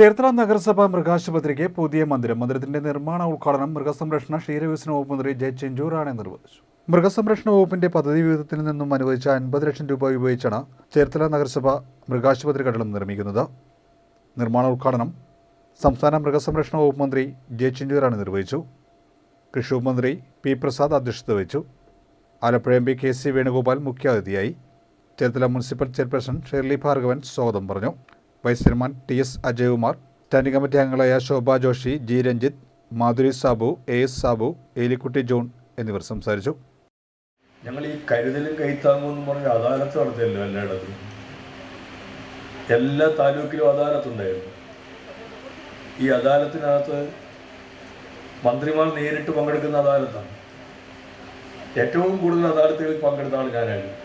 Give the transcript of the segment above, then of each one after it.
ചേർത്തല നഗരസഭ മൃഗാശുപത്രിക്ക് പുതിയ മന്ദിരം. മന്ദിരത്തിന്റെ നിർമ്മാണ ഉദ്ഘാടനം മൃഗസംരക്ഷണ ക്ഷീരവികസന വകുപ്പ് മന്ത്രി ജെ ചെഞ്ചൂറാണ് നിർവഹിച്ചു. മൃഗസംരക്ഷണ വകുപ്പിന്റെ പദ്ധതി വിഹിതത്തിൽ നിന്നും അനുവദിച്ച അൻപത് ലക്ഷം രൂപ ഉപയോഗിച്ചാണ് ചേർത്തല നഗരസഭ മൃഗാശുപത്രി കെട്ടിടം നിർമ്മിക്കുന്നത്. നിർമ്മാണ ഉദ്ഘാടനം സംസ്ഥാന മൃഗസംരക്ഷണ വകുപ്പ് മന്ത്രി ജെ ചെഞ്ചൂറാണ് നിർവഹിച്ചു. കൃഷി വകുപ്പ് മന്ത്രി പി പ്രസാദ് അധ്യക്ഷത വഹിച്ചു. Alappuzha M P K C Venugopal മുഖ്യാതിഥിയായി. Cherthala municipal chairperson Shirley Bhargavan സ്വാഗതം പറഞ്ഞു. Vice chairman T S Ajayakumar standing committee അംഗങ്ങളായ Shobha Joshi G Ranjith Madhuri Sabu A S Sabu Elikutty John എന്നിവർ സംസാരിച്ചു. ഞങ്ങൾ ഈ കരുതലും കൈത്താങ്ങും എന്ന് പറഞ്ഞ അദാലത്ത് നടത്തിയല്ലോ എല്ലായിടത്തും എല്ലാ താലൂക്കിലും അദാലത്തുണ്ടായിരുന്നു. ഈ അദാലത്തിനകത്ത് മന്ത്രിമാർ നേരിട്ട് പങ്കെടുക്കുന്ന അദാലത്താണ്. ഏറ്റവും കൂടുതൽ അദാലത്തുകളിൽ പങ്കെടുത്ത ആൾ ഞാനായിരുന്നു.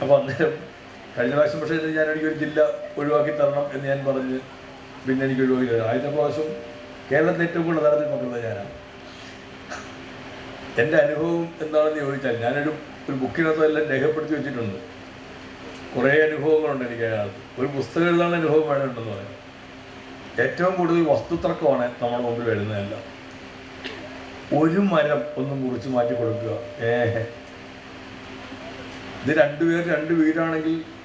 അപ്പോൾ അന്നേരം കഴിഞ്ഞ പ്രാവശ്യം പക്ഷേ ഞാൻ എനിക്കൊരു ജില്ല ഒഴിവാക്കി തരണം എന്ന് ഞാൻ പറഞ്ഞ് പിന്നെ എനിക്ക് ഒഴിവാക്കി തരാം. ആദ്യത്തെ പ്രാവശ്യം കേരളത്തിൽ ഏറ്റവും കൂടുതൽ തരത്തിൽ പങ്കെടുത്ത ഞാനാണ്. എന്റെ അനുഭവം എന്താണെന്ന് ചോദിച്ചാൽ ഞാനൊരു ഒരു ബുക്കിനകത്ത് എല്ലാം രേഖപ്പെടുത്തി വെച്ചിട്ടുണ്ട്. കുറേ അനുഭവങ്ങളുണ്ട് എനിക്ക് അതിനകത്ത്. ഒരു പുസ്തകം എഴുതാൻ അനുഭവം വേണമെന്ന് പറയാം. ഏറ്റവും കൂടുതൽ വസ്തുതർക്കമാണ് നമ്മുടെ മുമ്പിൽ വരുന്നതല്ല. ഒരു മരം ഒന്നും മുറിച്ച് മാറ്റി കൊടുക്കുക. ഏഹ്. ഇത് രണ്ടുപേർ രണ്ട് വീടാണെങ്കിൽ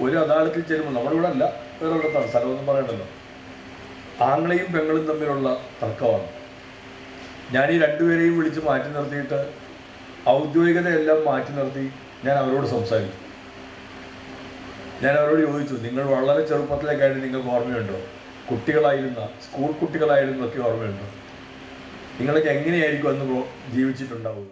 ഒരു അദാലത്തിൽ ചെല്ലുമ്പോൾ നമ്മുടെ ഇവിടെ അല്ല വേറൊരിടത്താണ് സ്ഥലമൊന്നും പറയണ്ടല്ലോ. ആങ്ങളെയും പെങ്ങളും തമ്മിലുള്ള തർക്കമാണ്. ഞാൻ ഈ രണ്ടുപേരെയും വിളിച്ച് മാറ്റി നിർത്തിയിട്ട് ഔദ്യോഗികതയെല്ലാം മാറ്റി നിർത്തി ഞാൻ അവരോട് സംസാരിച്ചു. ഞാൻ അവരോട് ചോദിച്ചു നിങ്ങൾ വളരെ ചെറുപ്പത്തിലേക്കായിട്ട് നിങ്ങൾക്ക് ഓർമ്മയുണ്ടോ? കുട്ടികളായിരുന്ന സ്കൂൾ കുട്ടികളായിരുന്നൊക്കെ ഓർമ്മയുണ്ടോ? നിങ്ങളൊക്കെ എങ്ങനെയായിരിക്കും അന്ന് ജീവിച്ചിട്ടുണ്ടാവുക?